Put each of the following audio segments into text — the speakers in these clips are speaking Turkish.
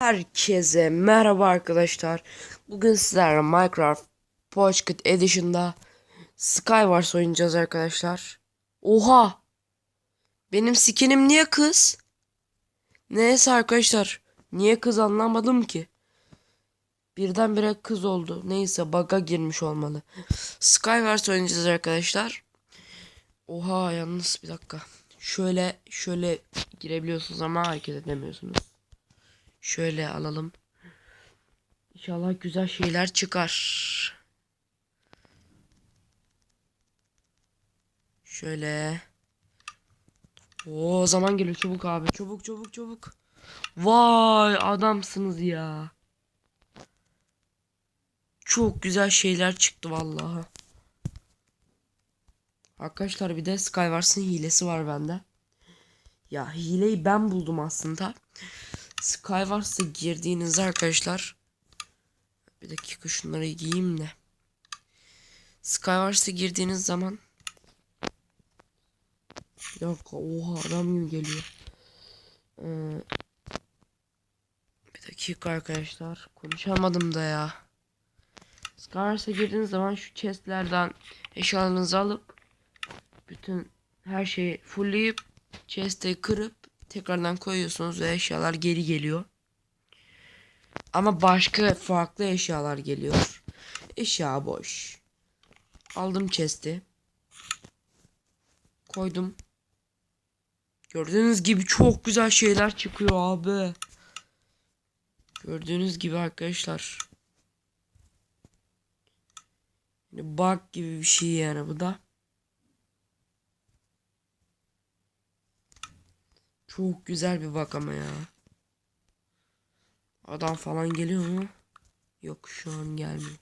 Herkese merhaba arkadaşlar. Bugün sizlerle Minecraft Pocket Edition'da Skywars oynayacağız arkadaşlar. Oha! Benim skinim niye kız? Neyse arkadaşlar. Niye kız anlamadım ki. Birdenbire kız oldu. Neyse bug'a girmiş olmalı. Skywars oynayacağız arkadaşlar. Oha yalnız bir dakika. Şöyle şöyle girebiliyorsunuz ama hareket edemiyorsunuz. Şöyle alalım. İnşallah güzel şeyler çıkar. Şöyle. Oo zaman geliyor çabuk abi. Çabuk çabuk çabuk. Vay adamsınız ya. Çok güzel şeyler çıktı vallahi. Arkadaşlar bir de Skywars'ın hilesi var bende. Ya hileyi ben buldum aslında. Skywars'a girdiğinizde arkadaşlar bir dakika şunları giyeyim de. Skywars'a girdiğiniz zaman Yok oha adam gibi geliyor. Ee, bir dakika arkadaşlar konuşamadım da ya. Skywars'a girdiğiniz zaman şu chestlerden eşyalarınızı alıp bütün her şeyi fullleyip chest'i kırıp tekrardan koyuyorsunuz ve eşyalar geri geliyor. Ama başka farklı eşyalar geliyor. Eşya boş. Aldım chest'i. Koydum. Gördüğünüz gibi çok güzel şeyler çıkıyor abi. Gördüğünüz gibi arkadaşlar. Bug gibi bir şey yani bu da. Çok güzel bir bak ama ya. Adam falan geliyor mu? Yok şu an gelmiyor.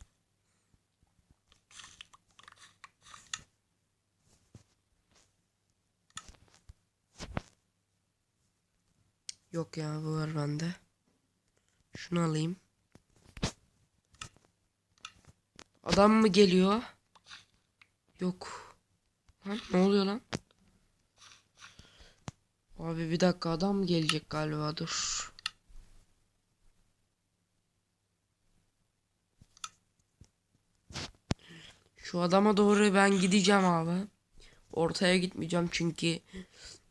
Yok ya bu var bende. Şunu alayım. Adam mı geliyor? Yok. Lan ne oluyor lan? Abi bir dakika adam gelecek galiba dur. Şu adama doğru ben gideceğim abi. Ortaya gitmeyeceğim çünkü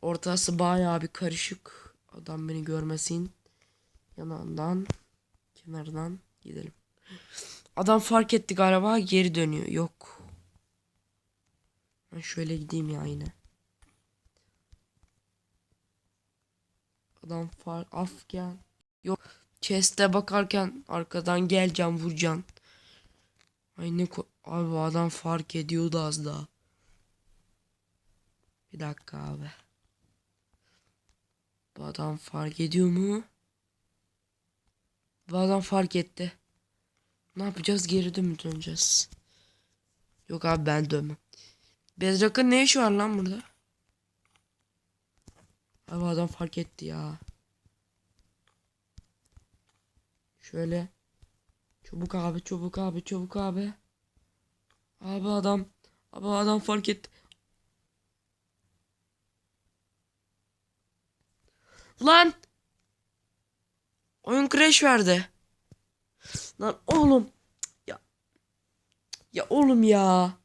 ortası bayağı bir karışık. Adam beni görmesin. Yanından, kenardan gidelim. Adam fark etti galiba geri dönüyor. Yok. Ben şöyle gideyim ya yine. Adam far af gel. Yok. Chest'e bakarken arkadan geleceğim vuracaksın. Ay ne ko- Abi adam fark ediyordu az daha. Bir dakika abi. Bu adam fark ediyor mu? Bu adam fark etti. Ne yapacağız? Geri dön mü döneceğiz? Yok abi ben dönmem. Bedrock'ın ne işi var lan burada? Abi adam fark etti ya. Şöyle. Çabuk abi çabuk abi çabuk abi. Abi adam. Abi adam fark etti. Lan. Oyun crash verdi. Lan oğlum. Ya. Ya oğlum ya.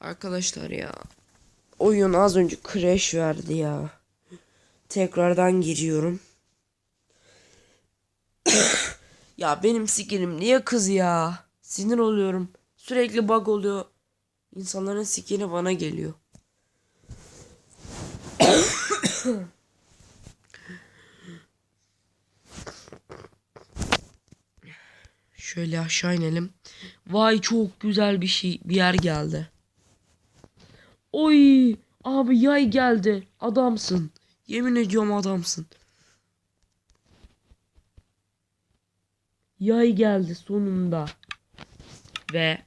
Arkadaşlar ya. Oyun az önce crash verdi ya. Tekrardan giriyorum. ya benim skinim niye kız ya? Sinir oluyorum. Sürekli bug oluyor. İnsanların skini bana geliyor. Şöyle aşağı inelim. Vay çok güzel bir şey bir yer geldi. Oy abi yay geldi. Adamsın. Yemin ediyorum adamsın. Yay geldi sonunda. Ve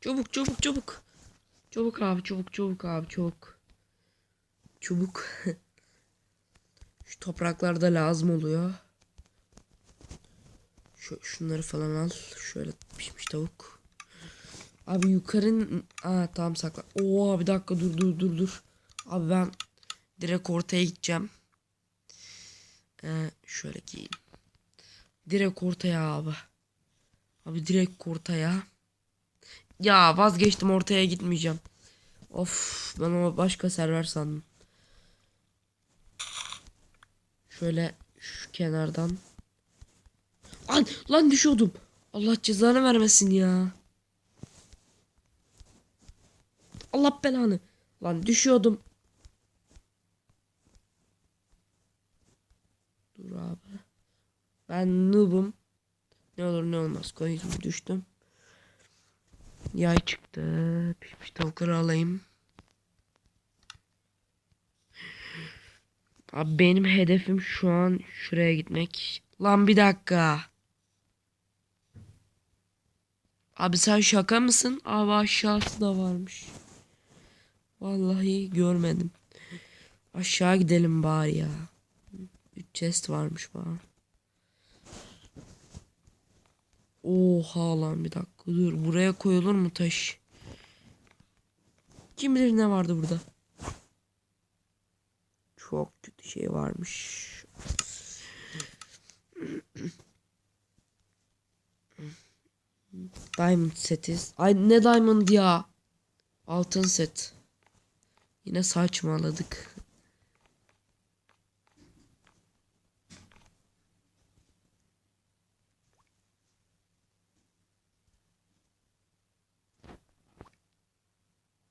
Çabuk çabuk çabuk. Çabuk abi çabuk çabuk abi çabuk. Çabuk. Şu topraklarda lazım oluyor. Şu, şunları falan al. Şöyle pişmiş tavuk. Abi yukarı... Aa tamam sakla. Oo bir dakika dur dur dur dur. Abi ben direkt ortaya gideceğim. Ee, şöyle giyeyim. Direkt ortaya abi. Abi direkt ortaya. Ya vazgeçtim ortaya gitmeyeceğim. Of ben ama başka server sandım. Şöyle şu kenardan. Lan lan düşüyordum. Allah cezanı vermesin ya. Allah belanı. Lan düşüyordum. Dur abi. Ben noob'um. Ne olur ne olmaz koydum düştüm. Yay çıktı. Pişmiş tavukları alayım. Abi benim hedefim şu an şuraya gitmek. Lan bir dakika. Abi sen şaka mısın? Abi aşağısı da varmış. Vallahi görmedim. Aşağı gidelim bari ya. 3 chest varmış bana. Oha lan bir dakika dur. Buraya koyulur mu taş? Kim bilir ne vardı burada? Çok kötü şey varmış. Diamond setiz. Ay ne diamond ya? Altın set. Yine saçmaladık.